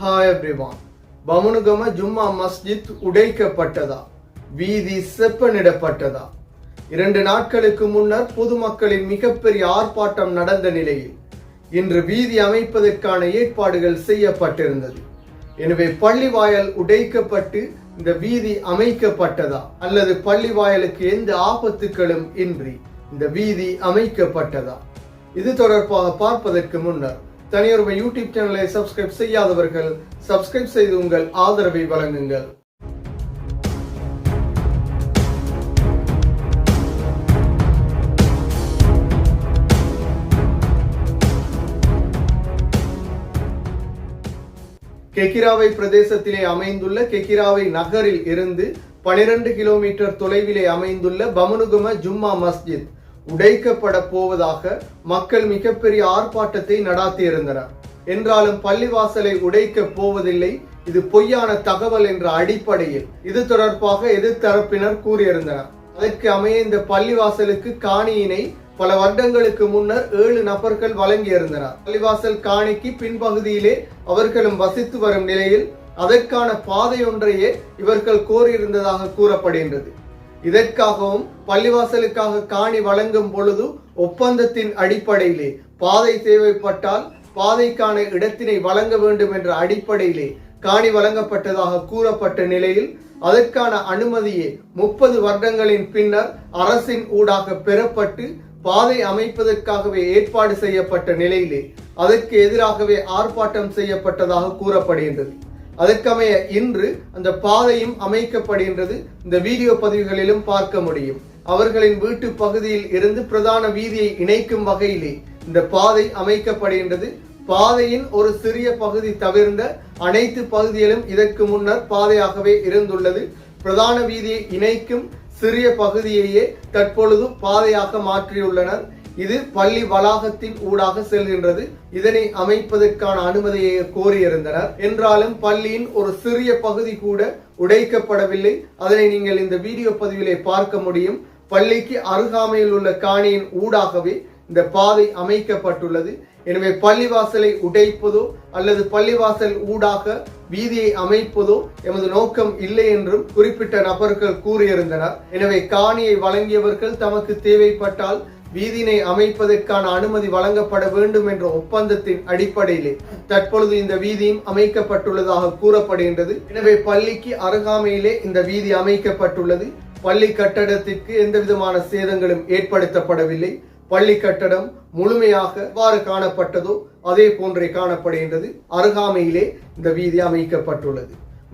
Hi everyone Pamunugama Jumma Masjid உடைக்கப்பட்டதா? வீதி செப்பனிடப்பட்டதா? இரண்டு நாட்களுக்கு முன்னர் பொதுமக்களின் மிகப்பெரிய ஆர்ப்பாட்டம் நடந்த நிலையில் இன்று வீதி அமைப்பதற்கான ஏற்பாடுகள் செய்யப்பட்டிருந்தது. எனவே பள்ளி வாயல் உடைக்கப்பட்டு இந்த வீதி அமைக்கப்பட்டதா? அல்லது பள்ளி வாயலுக்கு எந்த ஆபத்துக்களும் இன்றி இந்த வீதி அமைக்கப்பட்டதா? இது தொடர்பாக பார்ப்பதற்கு முன்னர் தனியொருமை யூடியூப் சேனலை சப்ஸ்கிரைப் செய்யாதவர்கள் சப்ஸ்கிரைப் செய்து உங்கள் ஆதரவை வழங்குங்கள். கெகிராவை பிரதேசத்திலே அமைந்துள்ள கெகிராவை நகரில் இருந்து 12 கிலோமீட்டர் தொலைவிலே அமைந்துள்ள பமனுகும ஜும்மா மஸ்ஜித். உடைக்கப்பட போவதாக மக்கள் மிகப்பெரிய ஆர்ப்பாட்டத்தை நடாத்தியிருந்தனர் என்றாலும் பள்ளிவாசலை உடைக்கப் போவதில்லை. இது பொய்யான தகவல் என்ற அடிப்படையில் இது தொடர்பாக எதிர்த்தரப்பினர் கூறியிருந்தனர். அதற்கு அமைய இந்த பள்ளிவாசலுக்கு காணியினை பல வருடங்களுக்கு முன்னர் ஏழு நபர்கள் வழங்கியிருந்தனர். பள்ளிவாசல் காணிக்கு பின்பகுதியிலே அவர்களும் வசித்து வரும் நிலையில் அதற்கான பாதையொன்றையே இவர்கள் கோரியிருந்ததாக கூறப்படுகின்றது. இதற்காகவும் பள்ளிவாசலுக்காக காணி வழங்கும் பொழுது ஒப்பந்தத்தின் அடிப்படையிலே பாதை தேவைப்பட்டால் பாதைக்கான இடத்தினை வழங்க வேண்டும் என்ற அடிப்படையிலே காணி வழங்கப்பட்டதாக கூறப்பட்ட நிலையில் அதற்கான அனுமதியே முப்பது வருடங்களின் பின்னர் அரசின் ஊடாக பெறப்பட்டு பாதை அமைப்பதற்காகவே ஏற்பாடு செய்யப்பட்ட நிலையிலே அதற்கு எதிராகவே ஆர்ப்பாட்டம் செய்யப்பட்டதாக கூறப்படுகின்றது. அதற்கமைய இன்று அந்த பாதையும் அமைக்கப்படுகின்றது. இந்த வீடியோ பதிவுகளிலும் பார்க்க முடியும். அவர்களின் வீட்டு பகுதியில் இருந்து பிரதான வீதியை இணைக்கும் வகையிலே இந்த பாதை அமைக்கப்படுகின்றது. பாதையின் ஒரு சிறிய பகுதி தவிர்ந்த அனைத்து பகுதிகளும் இதற்கு முன்னர் பாதையாகவே இருந்துள்ளது. பிரதான வீதியை இணைக்கும் சிறிய பகுதியையே தற்பொழுது பாதையாக மாற்றியுள்ளனர். இது பள்ளி வளாகத்தின் ஊடாக செல்கின்றது. இதனை அமைப்பதற்கான அனுமதியை கோரியிருந்தனர். என்றாலும் பள்ளியின் ஒரு சிறிய பகுதி கூட உடைக்கப்படவில்லை. அதனை நீங்கள் இந்த வீடியோ பதிவிலே பார்க்க முடியும். பள்ளிக்கு அருகாமையில் உள்ள காணியின் ஊடாகவே இந்த பாதை அமைக்கப்பட்டுள்ளது. எனவே பள்ளிவாசலை உடைப்பதோ அல்லது பள்ளிவாசல் ஊடாக வீதியை அமைப்பதோ எமது நோக்கம் இல்லை என்றும் குறிப்பிட்ட நபர்கள் கூறியிருந்தனர். எனவே காணியை வழங்கியவர்கள் தமக்கு தேவைப்பட்டால் வீதியினை அமைப்பதற்கான அனுமதி வழங்கப்பட வேண்டும் என்ற ஒப்பந்தத்தின் அடிப்படையிலே தற்பொழுது இந்த வீதியும் அமைக்கப்பட்டுள்ளதாக கூறப்படுகின்றது. எனவே பள்ளிக்கு அருகாமையிலே இந்த வீதி அமைக்கப்பட்டுள்ளது. பள்ளி கட்டடத்திற்கு எந்த விதமான சேதங்களும் ஏற்படுத்தப்படவில்லை. பள்ளி கட்டடம் முழுமையாக எவ்வாறு காணப்பட்டதோ அதே போன்றே காணப்படுகின்றது. அருகாமையிலே இந்த வீதி அமைக்கப்பட்டுள்ளது.